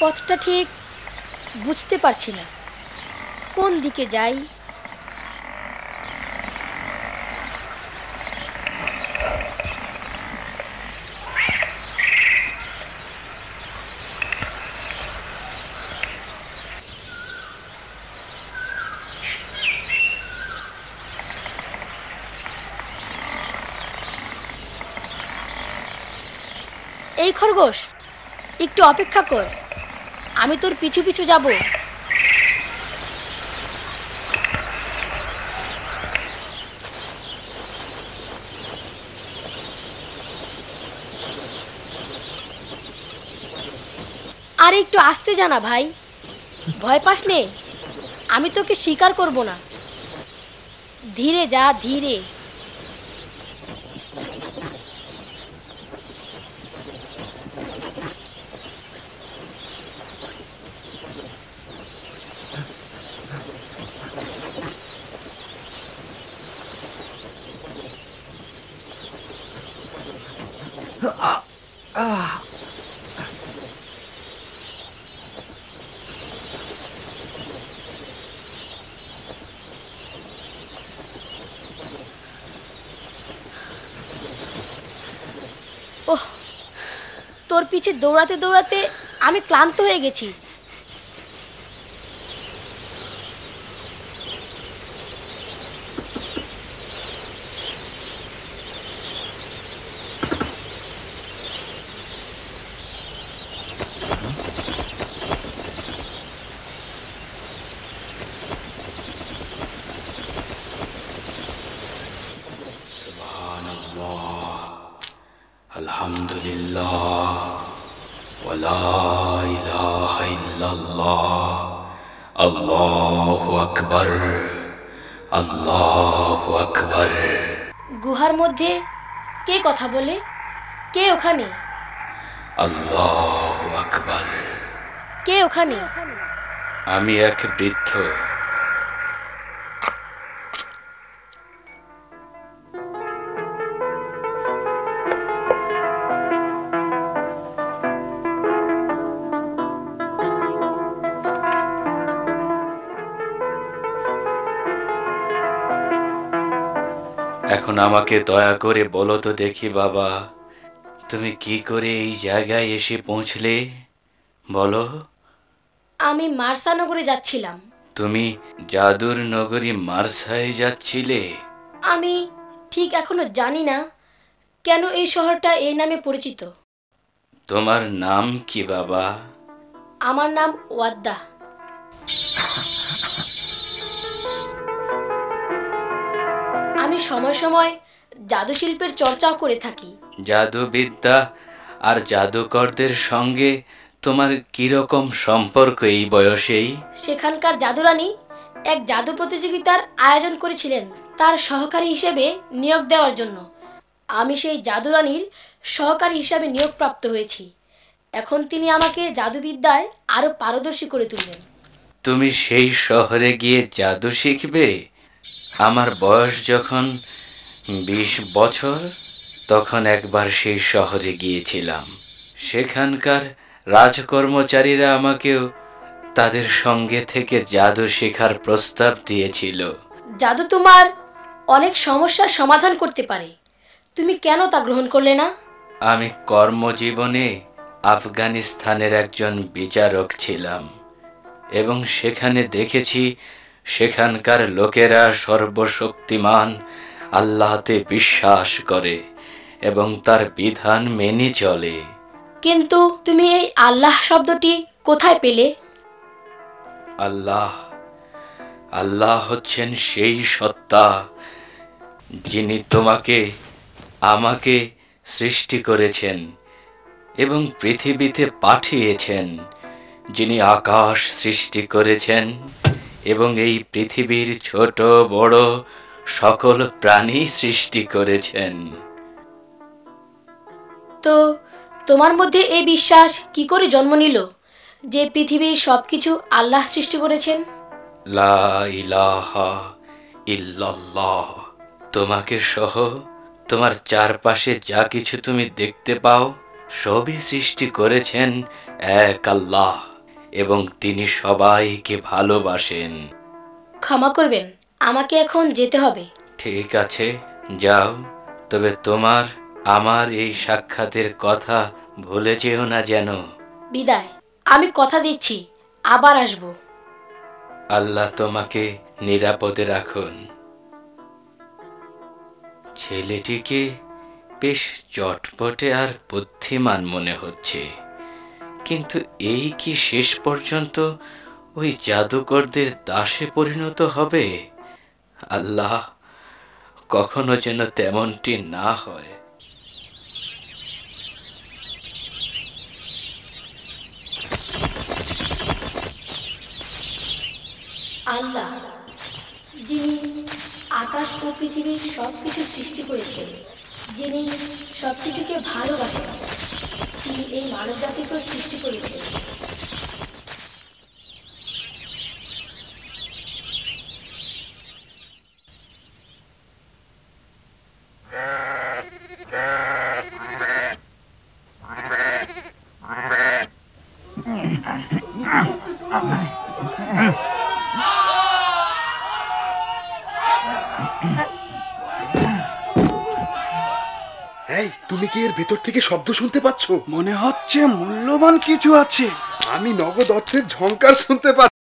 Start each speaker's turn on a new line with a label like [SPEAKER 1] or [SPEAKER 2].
[SPEAKER 1] পথটা ঠিক বুঝতে পারছি না। কোন দিকে যাই? এই খরগোশ একটু অপেক্ষা কর। আমি তোর পিছু পিছু যাব। আর একটু আসতে জানা ভাই। ভয় পাস নে। আমি তোকে স্বীকার করব না। ধীরে যা, ধীরে। তোর পিছে দৌড়াতে দৌড়াতে আমি ক্লান্ত হয়ে গেছি।
[SPEAKER 2] আল্লাহ আল্লাহ আকবর আল্লাহ আকবর।
[SPEAKER 1] গুহার মধ্যে কে কথা বলে? কে ওখানে?
[SPEAKER 2] আল্লাহ আকবর।
[SPEAKER 1] কে ওখানে?
[SPEAKER 2] আমি এক বৃদ্ধ। এখন আমাকে দয়া করে বলো তো দেখি বাবা তুমি কি করে এই জায়গায় এসে পৌঁছলে? বলো।
[SPEAKER 1] আমি মার্সা নগরে যাচ্ছিলাম।
[SPEAKER 2] তুমি জাদুর নগরী মার্সায় যাচ্ছিলে?
[SPEAKER 1] আমি ঠিক এখনও জানি না কেন এই শহরটা এই নামে পরিচিত।
[SPEAKER 2] তোমার নাম কি বাবা?
[SPEAKER 1] আমার নাম ওয়াদ্দা। আমি সময় সময় জাদু শিল্পের চর্চাও করে থাকি।
[SPEAKER 2] জাদুবিদ্যা আর জাদুকরদের সঙ্গে তোমার কীরকম সম্পর্ক এই বয়সেই?
[SPEAKER 1] সেখানকার জাদুরানী এক জাদু প্রতিযোগিতার আয়োজন করেছিলেন তার সহকারী হিসেবে নিয়োগ দেওয়ার জন্য। আমি সেই জাদুরানীর সহকারী হিসাবে নিয়োগপ্রাপ্ত হয়েছি। এখন তিনি আমাকে জাদুবিদ্যায় আরও পারদর্শী করে তুললেন
[SPEAKER 2] তুমি সেই শহরে গিয়ে জাদু শিখবে? আমার বয়স যখন বিশ বছর তখন একবার সেই শহরে গিয়েছিলাম। সেখানকার রাজকর্মচারীরা আমাকেও তাদের সঙ্গে থেকে জাদু শেখার প্রস্তাব দিয়েছিল।
[SPEAKER 1] জাদু তোমার অনেক সমস্যার সমাধান করতে পারে। তুমি কেন তা গ্রহণ করলে না?
[SPEAKER 2] আমি কর্মজীবনে আফগানিস্তানের একজন বিচারক ছিলাম এবং সেখানে দেখেছি সেখানকার লোকেরা সর্বশক্তিমান আল্লাহতে বিশ্বাস করে এবং তার বিধান মেনে চলে।
[SPEAKER 1] কিন্তু তুমি এই আল্লাহ শব্দটি কোথায় পেলে?
[SPEAKER 2] আল্লাহ আল্লাহ হচ্ছেন সেই সত্তা যিনি তোমাকে আমাকে সৃষ্টি করেছেন এবং পৃথিবীতে পাঠিয়েছেন যিনি আকাশ সৃষ্টি করেছেন। এবং এই পৃথিবীর ছোট বড় সকল প্রাণী সৃষ্টি করেছেন।
[SPEAKER 1] তো তোমার মধ্যে এই বিশ্বাস কি করে জন্ম নিল যে পৃথিবীর সবকিছু আল্লাহ সৃষ্টি করেছেন?
[SPEAKER 2] লা ইলাহা ইল্লাল্লাহ। তোমাকে সহ তোমার চারপাশে যা কিছু তুমি দেখতে পাও সবই সৃষ্টি করেছেন এক আল্লাহ। এবং তিনি সবাইকে ভালোবাসেন।
[SPEAKER 1] ক্ষমা করবেন আমাকে এখন যেতে হবে।
[SPEAKER 2] ঠিক আছে যাও তবে তোমার আমার এই সাক্ষাতের কথা ভুলে যেও না যেন।
[SPEAKER 1] বিদায় আমি কথা দিচ্ছি আবার আসব।
[SPEAKER 2] আল্লাহ তোমাকে নিরাপদে রাখুন। ছেলেটিকে বেশ চটপটে আর বুদ্ধিমান মনে হচ্ছে। কিন্তু এই কি শেষ পর্যন্ত ওই জাদুকরদের দাসে পরিণত হবে? আল্লাহ, কখনো যেন তেমনটি না হয়।
[SPEAKER 1] আল্লাহ, যিনি আকাশ ও পৃথিবীর সব কিছু সৃষ্টি করেছেন, যিনি সব কিছুকে ভালোবাসেন। তিনি এই মানব জাতিকেও সৃষ্টি করেছেন
[SPEAKER 3] এই তুমি কি এর ভেতর থেকে শব্দ শুনতে পাচ্ছ?
[SPEAKER 4] মনে হচ্ছে মূল্যবান কিছু আছে।
[SPEAKER 3] আমি নগদ অর্থের ঝংকার শুনতে পাচ্ছি।